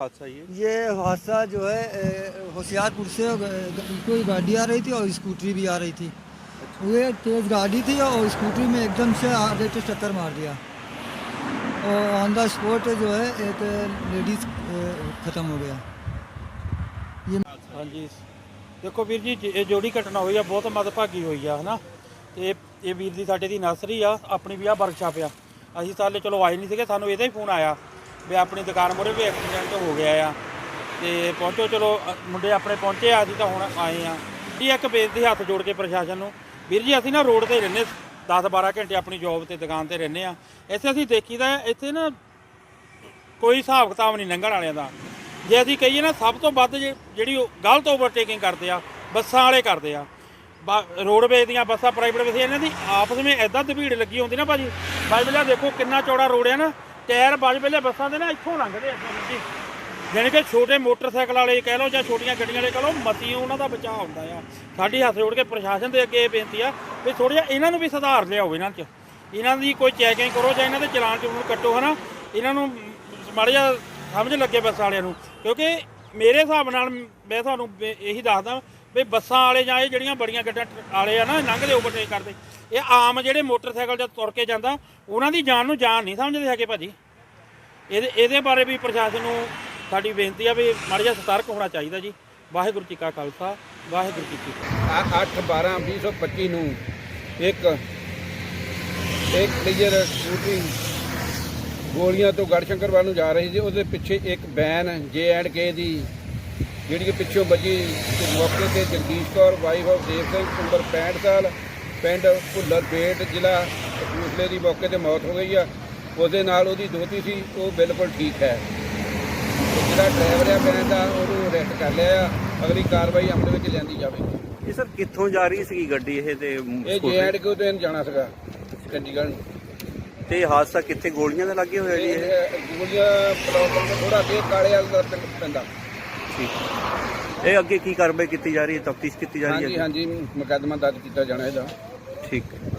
हादसा ये ये हादसा जो है ए, होशियारपुर से ग- कोई गाड़ी आ रही थी और स्कूटरी भी आ रही थी ये तेज गाड़ी थी और स्कूटरी में एकदम से आगे से टक्कर मार दिया और ऑन द स्पॉट जो है एक लेडीज ख़त्म हो गया ये ਹਾਂਜੀ ਦੇਖੋ ਵੀਰ ਜੀ ਜ- ਇਹ ਜੋੜੀ ਘਟਨਾ ਹੋਈ ਆ ਬਹੁਤ ਮਦਭਾਗੀ ਹੋਈ ਆ ਹਨਾ ਤੇ ਇਹ ਵੀਰ ਦੀ ਸਾਡੇ ਦੀ ਨਰਸਰੀ ਆ ਆਪਣੀ ਵੀ ਆ ਵਰਕਸ਼ਾਪ ਆ ਅਸੀਂ ਸਾਲੇ ਚਲੋ ਆਏ ਨਹੀਂ ਸੀਗੇ ਸਾਨੂੰ ਇਹਦਾ ਹੀ ਫੋਨ ਆਇਆ ਵੀ ਆਪਣੀ ਦੁਕਾਨ ਮੋਰੇ ਵੀ ਐਕਸੀਡੈਂਟ ਹੋ ਗਿਆ ਆ। ਤੇ ਪਹੁੰਚੋ ਚਲੋ ਅ, ਮੁੰਡੇ ਆਪਣੇ ਪਹੁੰਚੇ ਆ ਅਸੀਂ ਤਾਂ ਹੁਣ ਆਏ ਆ। ਇਹ ਇੱਕ ਬੇਨਤੀ ਹੱਥ ਜੋੜ ਕੇ ਪ੍ਰਸ਼ਾਸਨ ਨੂੰ। ਵੀਰ ਜੀ ਅਸੀਂ ਨਾ ਰੋਡ ਤੇ ਰਹਿੰਦੇ 10 12 ਘੰਟੇ ਆਪਣੀ ਜੌਬ ਤੇ ਦੁਕਾਨ ਤੇ ਰਹਿੰਦੇ ਆ। ਇੱਥੇ ਅਸੀਂ ਦੇਖੀਦਾ ਇੱਥੇ ਨਾ ਕੋਈ ਹਿਸਾਬ ਕਿਤਾਬ ਨਹੀਂ ਲੰਘਣ ਵਾਲਿਆਂ ਦਾ। ਜੇ ਅਸੀਂ ਕਹੀਏ ਨਾ ਸਭ ਤੋਂ ਵੱਧ ਜੇ- ਜਿਹੜੀ ਉਹ ਗਲਤ ਓਵਰਟੇਕਿੰਗ ਕਰਦੇ ਆ ਬੱਸਾਂ ਵਾਲੇ ਕਰਦੇ ਆ। ਬਾ- ਰੋਡਵੇਜ਼ ਦੀਆਂ ਬੱਸਾਂ ਪ੍ਰਾਈਵੇਟ ਬੱਸਾਂ ਇਹਨਾਂ ਦੀ ਆਪਸ ਵਿੱਚ ਐਦਾਂ ਭੀੜ ਲੱਗੀ ਹੁੰਦੀ ਨਾ ਭਾਜੀ। ਬਾਜਬਲਾ ਦੇਖੋ ਕਿੰਨਾ ਚੌੜਾ ਰੋਡ ਆ ਨਾ। ਟਾਇਰ ਬਾਜਬਲੇ ਬੱਸਾਂ ਦੇ ਨਾ ਇੱਥੋਂ ਲੰਘਦੇ ਆ ਜੀ ਜਾਣੀ ਕਿ ਛੋਟੇ ਮੋਟਰਸਾਈਕਲ ਵਾਲੇ ਕਹਿ ਲਓ ਜਾਂ ਛੋਟੀਆਂ ਗੱਡੀਆਂ ਵਾਲੇ ਕਹਿ ਲਓ ਮਤੀ ਉਹਨਾਂ ਦਾ ਬਚਾਅ ਹੁੰਦਾ ਆ। ਸਾਡੀ ਹੱਥ ਜੋੜ ਕੇ ਪ੍ਰਸ਼ਾਸਨ ਦੇ ਅੱਗੇ ਇਹ ਬੇਨਤੀ ਆ ਵੀ ਥੋੜ੍ਹਾ ਜਿਹਾ ਇਹਨਾਂ ਨੂੰ ਵੀ ਸੁਧਾਰ ਲਿਆਓ ਇਹਨਾਂ 'ਚ। ਇਹਨਾਂ ਦੀ ਕੋਈ ਚੈਕਿੰਗ ਕਰੋ ਜਾਂ ਇਹਨਾਂ ਦੇ ਚਲਾਨ ਚੂਨ ਕੱਟੋ ਹਨਾ। ਇਹਨਾਂ ਨੂੰ ਮਾੜਾ ਜਿਹਾ ਸਮਝ ਲੱਗੇ ਬੱਸਾਂ ਵਾਲਿਆਂ ਨੂੰ। ਕਿਉਂਕਿ ਮੇਰੇ ਹਿਸਾਬ ਨਾਲ ਮੈਂ ਤੁਹਾਨੂੰ ਬੇ- ਇਹੀ ਦੱਸਦਾ ਵੀ ਬੱਸਾਂ ਵਾਲੇ ਜਾਂ ਇਹ ਜਿਹੜੀਆਂ ਬੜੀਆਂ ਗੱਡੀਆਂ ਟ- ਵਾਲੇ ਆ ਨਾ, ਲੰਘਦੇ ਓਵਰਟੇਕ ਕਰਦੇ, ਇਹ ਆਮ ਜਿਹੜੇ ਮੋਟਰਸਾਈਕਲ ਜਾਂ ਤੁਰ ਕੇ ਜਾਂਦਾ, ਉਹਨਾਂ ਦੀ ਜਾਨ ਨੂੰ ਜਾਨ ਨਹੀਂ ਸਮਝਦੇ ਹੈਗੇ ਭਾਜੀ। ਇਹਦੇ ਇਹਦੇ ਬਾਰੇ ਵੀ ਪ੍ਰਸ਼ਾਸਨ ਨੂੰ ਸਾਡੀ ਬੇਨਤੀ ਆ ਵੀ ਮਾੜਾ ਜਿਹਾ ਸਤਰਕ ਹੋਣਾ ਚਾਹੀਦਾ ਜੀ। ਵਾਹਿਗੁਰੂ ਜੀ ਕਾ ਖਾਲਸਾ, ਵਾਹਿਗੁਰੂ ਜੀ ਕੀ ਫਤਿਹ। 8 12 2025 ਨੂੰ ਇੱਕ ਇੱਕ ਕਲੀਅਰ ਸਕੂਟਰੀ ਗੋਲੀਆਂ ਤੋਂ ਗੜਸ਼ੰਕਰ ਵੱਲ ਨੂੰ ਜਾ ਰਹੀ ਸੀ। ਉਹਦੇ ਪਿੱਛੇ ਇੱਕ ਬੈਨ ਜੇ ਐਂਡ ਕੇ ਦੀ, ਜਿਹੜੀ ਕਿ ਪਿੱਛੋਂ ਵੱਜੀ ਮੌਕੇ ਤੇ ਜਗਦੀਸ਼ ਕੌਰ ਵਾਈਫ ਆਫ ਦੇਵ ਸਿੰਘ, ਉਮਰ 65 ਸਾਲ, ਪਿੰਡ ਭੁੱਲਰ ਬੇਟ ਜ਼ਿਲ੍ਹਾ, ਕਪੂਰਥਲੇ ਦੀ ਮੌਕੇ ਤੇ ਮੌਤ ਹੋ ਗਈ ਆ। ਉਹਦੇ ਨਾਲ ਉਹਦੀ ਦੋਤੀ ਸੀ ਉਹ ਬਿਲਕੁਲ ਠੀਕ ਹੈ। ਜਿਹੜਾ ਡਰਾਈਵਰ ਆ ਵੈਨ ਦਾ ਉਹਨੂੰ ਅਰੈਸਟ ਕਰ ਲਿਆ ਆ। ਅਗਲੀ ਕਾਰਵਾਈ ਅਮਲ ਵਿੱਚ ਲਿਆਂਦੀ ਜਾਵੇਗੀ ਇਹ ਸਰ ਕਿੱਥੋਂ ਜਾ ਰਹੀ ਸੀਗੀ ਗੱਡੀ ਇਹ ਤੇ ਇਹ ਜੇ ਐਂਡ ਕੇ ਤੋਂ ਜਾਣਾ ਸੀਗਾ ਚੰਡੀਗੜ੍ਹ ਨੂੰ। ਤੇ ਹਾਦਸਾ ਕਿੱਥੇ ਗੋਲੀਆਂ ਦੇ ਲੱਗੇ ਹੋਇਆ ਜੀ ਇਹ? ਇਹ ਗੋਲੀਆਂ ਪ੍ਰੋਬਲਮ ਤੋਂ ਥੋੜਾ ਅੱਗੇ ਕਾਲੇ ਵਾਲ ਦਾ ਪਿੰਡ ਪੈਂਦਾ ਠੀਕ। ਇਹ ਅੱਗੇ ਕੀ ਕਾਰਵਾਈ ਕੀਤੀ ਜਾ ਰਹੀ ਹੈ ਤਫਤੀਸ਼ ਕੀਤੀ ਜਾ ਰਹੀ ਹਾਂਜੀ ਹੈ? ਹਾਂਜੀ ਮੁਕੱਦਮਾ ਦਰਜ ਕੀਤਾ ਜਾਣਾ ਇਹਦਾ। ਠੀਕ। ਹੈ